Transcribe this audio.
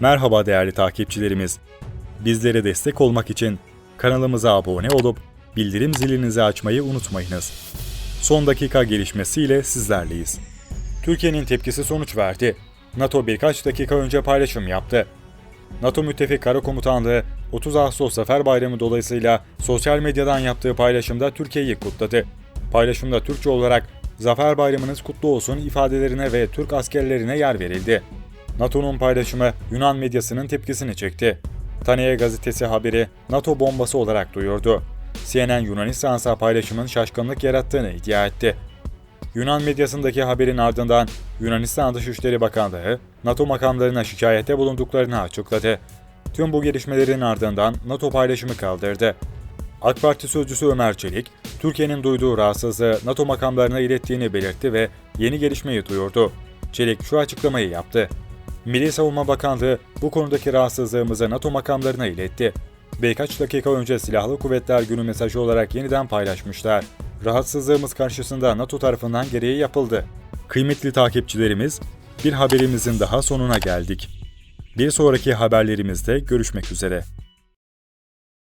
Merhaba değerli takipçilerimiz. Bizlere destek olmak için kanalımıza abone olup bildirim zilinizi açmayı unutmayınız. Son dakika gelişmesiyle sizlerleyiz. Türkiye'nin tepkisi sonuç verdi. NATO birkaç dakika önce paylaşım yaptı. NATO Müttefik Kara Komutanlığı 30 Ağustos Zafer Bayramı dolayısıyla sosyal medyadan yaptığı paylaşımda Türkiye'yi kutladı. Paylaşımda Türkçe olarak Zafer Bayramınız kutlu olsun ifadelerine ve Türk askerlerine yer verildi. NATO'nun paylaşımı Yunan medyasının tepkisini çekti. Taneye gazetesi haberi NATO bombası olarak duyurdu. CNN Yunanistan ise paylaşımın şaşkınlık yarattığını iddia etti. Yunan medyasındaki haberin ardından Yunanistan Dışişleri Bakanlığı NATO makamlarına şikayette bulunduklarını açıkladı. Tüm bu gelişmelerin ardından NATO paylaşımı kaldırdı. AK Parti sözcüsü Ömer Çelik, Türkiye'nin duyduğu rahatsızlığı NATO makamlarına ilettiğini belirtti ve yeni gelişmeyi duyurdu. Çelik şu açıklamayı yaptı. Milli Savunma Bakanlığı bu konudaki rahatsızlığımızı NATO makamlarına iletti. Birkaç dakika önce Silahlı Kuvvetler Günü mesajı olarak yeniden paylaşmışlar. Rahatsızlığımız karşısında NATO tarafından gereği yapıldı. Kıymetli takipçilerimiz, bir haberimizin daha sonuna geldik. Bir sonraki haberlerimizde görüşmek üzere.